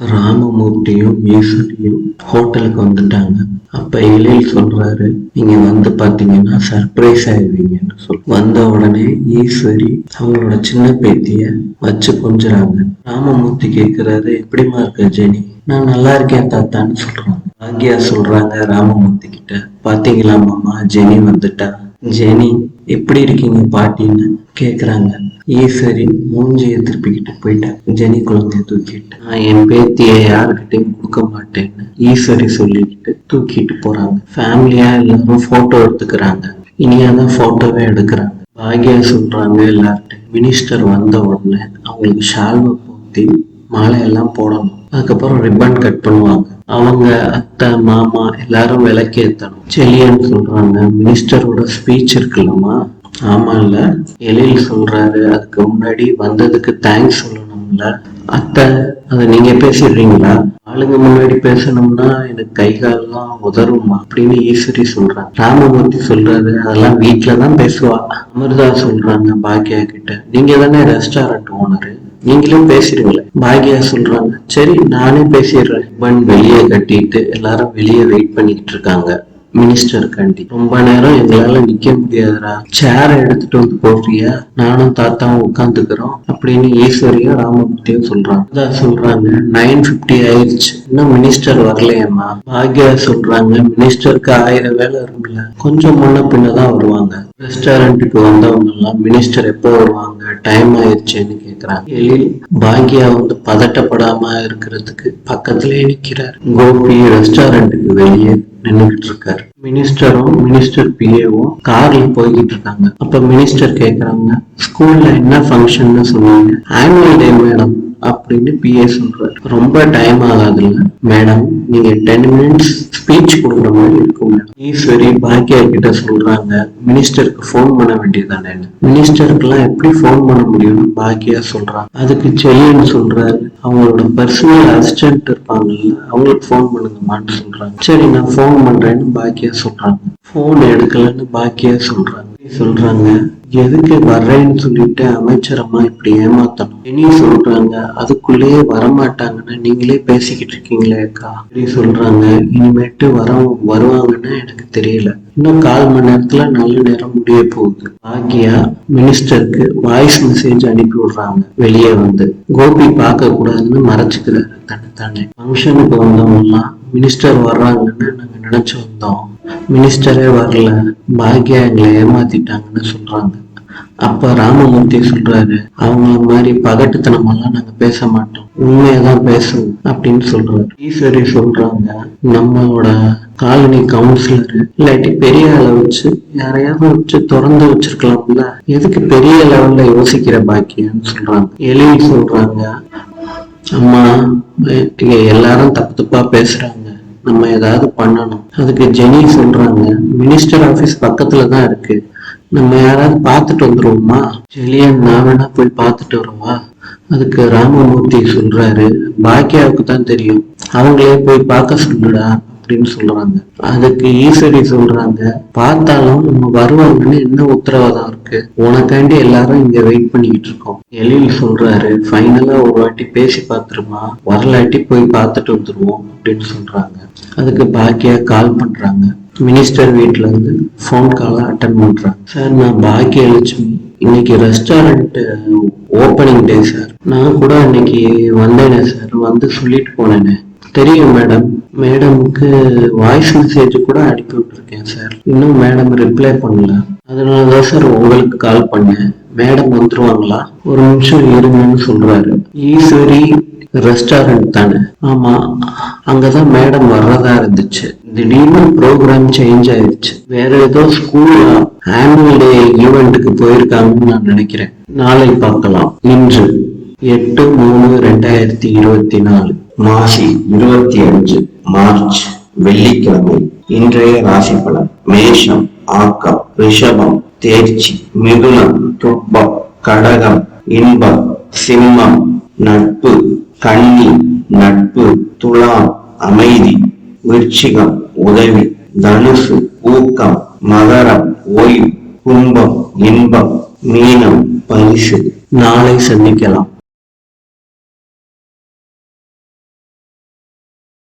ராமமூர்த்தியும் ஈஸ்வரியும் ஹோட்டலுக்கு வந்துட்டாங்க. அப்ப எழில் சொல்றாரு நீங்க வந்து பாத்தீங்கன்னா சர்ப்ரைஸ் ஆயிடுவீங்கன்னு சொல் வந்த உடனே ஈஸ்வரி அவங்களோட சின்ன பேத்திய வச்சு கொஞ்சுறாங்க. ராமமூர்த்தி கேக்குறாரு எப்படிம்மா இருக்க ஜெனி? நான் நல்லா இருக்கேன் தாத்தான்னு சொல்றாங்க. பாக்யா சொல்றாங்க ராமமூர்த்தி கிட்ட பாத்தீங்களா மாமா ஜெனி வந்துட்டா. ஜெனி எப்படி இருக்கீங்க பாட்டின்னு கேக்குறாங்க. ஈஸ்வரி மூஞ்சியை திருப்பிக்கிட்டு போயிட்டேன். ஜெனி குழந்தைய தூக்கிட்டு. நான் என் பேத்தியை யாருக்கிட்டையும் கொடுக்க மாட்டேன்னு ஈஸ்வரி சொல்லிக்கிட்டு தூக்கிட்டு போறாங்க. ஃபேமிலியா எல்லாரும் போட்டோ எடுத்துக்கிறாங்க. இனியாதான் போட்டோவே எடுக்கிறாங்க. பாக்யா சொல்றாங்க எல்லார்ட்டையும் மினிஸ்டர் வந்த உடனே அவங்களுக்கு ஷால்வை போத்தி மாலையெல்லாம் போடணும். அதுக்கப்புறம் ரிப்பன் கட் பண்ணுவாங்க. அவங்க அத்தை மாமா எல்லாரும் விளக்கேத்தணும். செலியன்னு சொல்றாங்க. மினிஸ்டரோட ஸ்பீச் இருக்குல்லம்மா. ஆமா இல்ல எழில் சொல்றாரு. அதுக்கு முன்னாடி வந்ததுக்கு தேங்க்ஸ் சொல்லணும்ல. அத்தை அதை நீங்க பேசிடுறீங்களா? ஆளுங்க முன்னாடி பேசணும்னா எனக்கு கை காலெல்லாம் உதருமா அப்படின்னு ஈஸ்வரி சொல்றாங்க ராமமூர்த்தி சொல்றாரு. அதெல்லாம் வீட்டுலதான் பேசுவா. அமிர்தா சொல்றாங்க பாக்கியா கிட்ட. நீங்க தானே ரெஸ்டாரண்ட் ஓனரு நீங்களும் பேசிடுங்களே பாக்யா சொல்றாங்க. சரி நானே பேசிடுறேன். பன் வெளியே கட்டிட்டு எல்லாரும் வெளியே வெயிட் பண்ணிட்டு இருக்காங்க. மினிஸ்டர் கண்டி ரொம்ப நேரம் எங்களால நிக்க முடியாதுடா. சேர் எடுத்துட்டு வந்து போடுறியா நானும் தாத்தாவும் உட்காந்துக்கிறோம் அப்படின்னு ஈஸ்வரியும் ராமமூர்த்தியும் சொல்றாங்க. அதான் சொல்றாங்க நைன் பிப்டி ஆயிடுச்சு இன்னும் மினிஸ்டர் வரலையம்மா. பாக்யா சொல்றாங்க மினிஸ்டருக்கு ஆயிரம் வேலை இருக்கும்ல கொஞ்சம் முன்ன பின்னதான் வருவாங்க. ரெஸ்டாரண்ட்டுக்கு வந்தவங்க எல்லாம் மினிஸ்டர் எப்போ வருவாங்க டைம் ஆயிடுச்சுன்னு கேக்குறாங்க. எழில் பாக்யா வந்து பதட்டப்படாம இருக்கிறதுக்கு பக்கத்திலே நிக்கிறார். கோபி ரெஸ்டாரண்ட்டுக்கு வெளியே நின்னுகிட்டு இருக்காரு மினிஸ்டரும் மினிஸ்டர் பிஏவும் கார்ல போய்கிட்டு இருக்காங்க அப்ப மினிஸ்டர் கேக்குறாங்க ஸ்கூல்ல என்ன ஃபங்க்ஷன்னு சொல்லுவாங்க ஆனுவல் டே மேடம் அப்படின்னு பிஏ சொல்றாரு. ரொம்ப டைம் ஆகாதுல்ல. மேடம் நீங்க டென் மினிட்ஸ் ஸ்பீச் கொடுக்குற மாதிரி இருக்கும் ஈஸ்வரி பாக்கியா கிட்ட சொல்றாங்க மினிஸ்டருக்கு ஃபோன் பண்ண வேண்டியதானே மினிஸ்டருக்குலாம் எப்படி ஃபோன் பண்ண முடியும்னு பாக்கியா சொல்றாங்க அதுக்கு செல்லுன்னு சொல்றாரு அவங்களோட பர்சனல் அசிஸ்டன்ட் இருப்பாங்கல்ல அவங்களுக்கு ஃபோன் பண்ணுங்கம்மான்னு சொல்றாங்க. சரி நான் ஃபோன் பண்றேன்னு பாக்கியா சொல்றாங்க. ஃபோன் எடுக்கலன்னு பாக்கியா சொல்றாங்க. சொல்றாங்க. எதுக்கு வர்றேன்னு சொல்லிட்டு அமைச்சரம்மா இப்படி ஏமாத்தணும். இனி சொல்றாங்க அதுக்குள்ளேயே வரமாட்டாங்கன்னு நீங்களே பேசிக்கிட்டு இருக்கீங்களே அக்கா. இப்படி சொல்றாங்க. இனிமேட்டு வர வருவாங்கன்னு எனக்கு தெரியல. இன்னும் கால் மணி நேரத்துல நல்ல நேரம் முடிய போகுது. பாக்கியா மினிஸ்டருக்கு வாய்ஸ் மெசேஜ் அனுப்பி விடுறாங்க. வெளியே வந்து. கோபி பார்க்க கூடாதுன்னு மறைச்சுக்கிறாரு. தானே ஃபங்க்ஷனுக்கு வந்தவங்கெல்லாம் மினிஸ்டர் வர்றாங்கன்னு நாங்க நினைச்சு வந்தோம். மினிஸ்டரே வரல பாக்யா எங்களை ஏமாத்திட்டாங்கன்னு சொல்றாங்க. அப்ப ராமமூர்த்தி சொல்றாரு அவங்கள மாதிரி பகட்டுத்தனமெல்லாம் நாங்க பேச மாட்டோம். உண்மையதான் பேசுவோம் அப்படின்னு சொல்றாரு. ஈஸ்வரி சொல்றாங்க நம்மளோட காலனி கவுன்சிலர் இல்லாட்டி பெரிய ஆளை வச்சு யாரையாவது வச்சு திறந்து வச்சிருக்கலாம்ல எதுக்கு பெரிய லெவல்ல யோசிக்கிற பாக்கியன்னு சொல்றாங்க. எலி சொல்றாங்க அம்மா எல்லாரும் தப்பு தப்பா பேசுறாங்க. நம்ம ஏதாவது பண்ணணும். அதுக்கு ஜெனி சொல்றாங்க. மினிஸ்டர் ஆபீஸ் பக்கத்துல தான் இருக்கு. நம்ம யாராவது பார்த்துட்டு வந்துருவோமா? ஜெலியன் நான் வேணா போய் பார்த்துட்டு வரவா. அதுக்கு ராமமூர்த்தி சொல்றாரு. பாக்கியாவுக்கு தான் தெரியும். அவங்களே போய் பார்க்க சொல்லுடா. அப்படின்னு சொல்றாங்க. அதுக்கு ஈசடி சொல்றாங்க. பார்த்தாலும் நம்ம வருவாங்கன்னு என்ன உத்தரவாதம் இருக்கு? உனக்காண்டி எல்லாரும் இங்க வெயிட் பண்ணிக்கிட்டு இருக்கோம். எழில் சொல்றாரு ஃபைனலா ஒரு வாட்டி பேசி பார்த்துருமா? வரலாட்டி போய் பார்த்துட்டு வந்துருவோம் அப்படின்னு சொல்றாங்க. அதுக்கு பாக்கியா கால் பண்றாங்க. மினிஸ்டர் வீட்டுல இருந்து ஃபோன் காலை அட்டன் பண்றாங்க. சார் நான் பாக்கிய லட்சுமி இன்னைக்கு ரெஸ்டாரண்ட் ஓப்பனிங் டே சார் நான் கூட இன்னைக்கு வந்தேனே சார் வந்து சொல்லிட்டு போனேனே. தெரியும் மேடம் மேடமுக்கு வாய்ஸ் மெசேஜ் கூட அனுப்பி விட்டுருக்கேன் சார் இன்னும் மேடம் ரிப்ளை பண்ணல. அதனால தான் சார் உங்களுக்கு கால் பண்ணேன். மேடம் வந்துருவாங்களா? ஒரு நிமிஷம் இருங்கன்னு சொல்றாரு. ஈஸ்வரி ரெஸ்டாரண்ட் தானே? ஆமா. அங்கதான் மேடம் வர்றதா இருந்துச்சு. திடீர்னு ப்ரோக்ராம் சேஞ்ச் ஆயிடுச்சு வேற ஏதோ ஸ்கூல்ல ஆனுவல் டே ஈவெண்ட்டுக்கு போயிருக்காங்கன்னு நான் நினைக்கிறேன். நாளை பார்க்கலாம். இன்று எட்டு மூணு ரெண்டாயிரத்தி இருபத்தி நாலு. மாசி இருபத்தி அஞ்சு மார்ச் வெள்ளிக்கிழமை இன்றைய ராசி பலன். மேஷம் ஆக்கம் ரிஷபம் தேர்ச்சி மிதுனம் துப்பம் கடகம் இன்பம் சிம்மம் நட்பு கன்னி நட்பு துலாம் அமைதி விருச்சிகம் உதவி தனுசு ஊக்கம் மகரம் ஓய்வு கும்பம் இன்பம் மீனம் பரிசு. நாளை சந்திக்கலாம்.